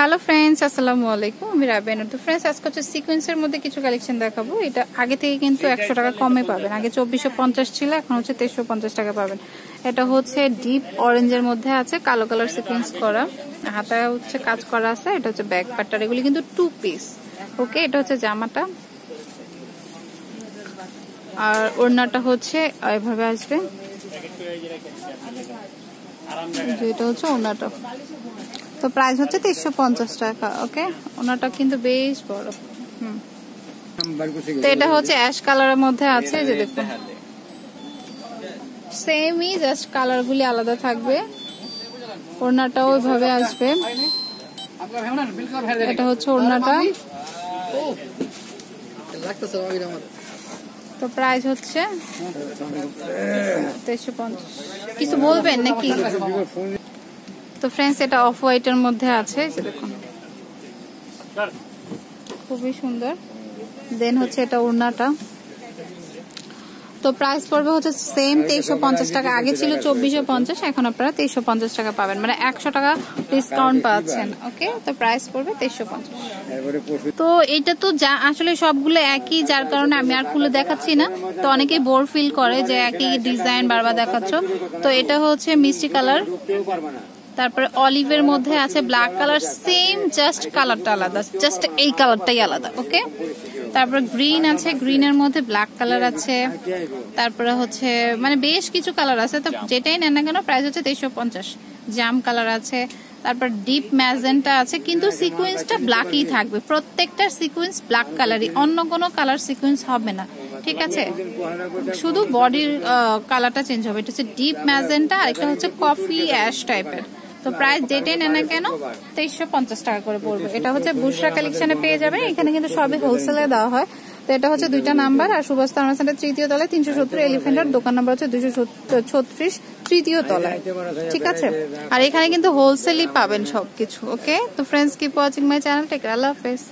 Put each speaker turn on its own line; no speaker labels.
Hello friends আসসালামু আলাইকুম আমি রাবেন তো ফ্রেন্ডস আজকে হচ্ছে সিকোয়েন্সের মধ্যে কিছু কালেকশন দেখাবো। এটা আগে থেকে কিন্তু একশো টাকা কমে পাবেন। আগে চব্বিশশো পঞ্চাশ ছিল এখন হচ্ছে তেইশশো পঞ্চাশ টাকা পাবেন। এটা হচ্ছে ডিপ অরেঞ্জের মধ্যে আছে কালো কালার সিকোয়েন্স করা। হাতায় হচ্ছে কাজ করা আছে এটা হচ্ছে ব্যাক পার্টার এগুলি কিন্তু টু পিস ওকে এটা হচ্ছে জামাটা। আর ওড়নাটা হচ্ছে এভাবে আসবে। যেটা হচ্ছে ওড়নাটা। তো প্রাইস হচ্ছে তিনশো পঞ্চাশ টাকা ওকে ওনাটা কিন্তু বেশ বড় হুম। তো এটা হচ্ছে অ্যাশ কালারের মধ্যে আছে যে দেখুন। সেমই জাস্ট কালার গুলি আলাদা থাকবে। ওড়নাটাও ওইভাবে আসবে। এটা হচ্ছে ওড়নাটা। তো প্রাইস হচ্ছে তেইশশো পঞ্চাশ। কিছু বলবেন নাকি? তো ফ্রেন্ডস এটা অফ হোয়াইটের মধ্যে আছে যে দেখুন খুবই সুন্দর। দেন হচ্ছে এটা ওড়নাটা। তো প্রাইস পড়বে হচ্ছে সেম তেইশশো পঞ্চাশ টাকা। আগে ছিল চব্বিশশো পঞ্চাশ এখন আপনারা তেইশশো পঞ্চাশ টাকা পাবেন। মানে একশো টাকা ডিসকাউন্ট পাচ্ছেন ওকে তো প্রাইস পড়বে তেইশশো পঞ্চাশ। তো এটা তো যা আসলে সবগুলো একই যার কারণে আমি আর খুলে দেখাচ্ছি না। তো অনেকেই বোর ফিল করে যে একই ডিজাইন বারবার দেখাচ্ছ। তো এটা হচ্ছে মিষ্টি কালার তারপরে অলিভের মধ্যে আছে ব্ল্যাক কালার সেম জাস্ট কালারটা আলাদা জাস্ট এই কালারটাই আলাদা ওকে তারপরে গ্রিন আছে গ্রিনের মধ্যে ব্ল্যাক কালার আছে, তারপরে হচ্ছে মানে বেশ কিছু কালার আছে, তো যেটাই নেন না কেন প্রাইস হচ্ছে তেইশশো পঞ্চাশ। জাম কালার আছে, তারপর ডিপ ম্যাজেন্টা আছে, কিন্তু সিকুয়েন্সটা ব্ল্যাকই থাকবে। প্রত্যেকটা সিকুয়েন্স ব্ল্যাক কালারই অন্য কোনো কালার সিকুয়েন্স হবে না, ঠিক আছে? শুধু বডির কালারটা চেঞ্জ হবে, এটা হচ্ছে ডিপ ম্যাজেন্টা আর এটা হচ্ছে কফি অ্যাশ টাইপের তো প্রাইস যেটাই নেন না কেন? তেইশশো পঞ্চাশ টাকা করে পড়বে। এটা হচ্ছে বুসরা কালেকশনে পেয়ে যাবেন এখানে কিন্তু সবই হোলসেলে দেওয়া হয়। তো এটা হচ্ছে দুইটা নাম্বার। আর সুভাষ থার্মাল সেন্টার তৃতীয় তলায় তিনশো সত্তর এলিফেন্টার দোকান নাম্বার হচ্ছে দুইশো ছত্রিশ তৃতীয় তলায়। ঠিক আছে? আর এখানে কিন্তু হোলসেলই পাবেন সবকিছু ওকে তো friends keep watching my channel take আল্লাহ হাফেজ।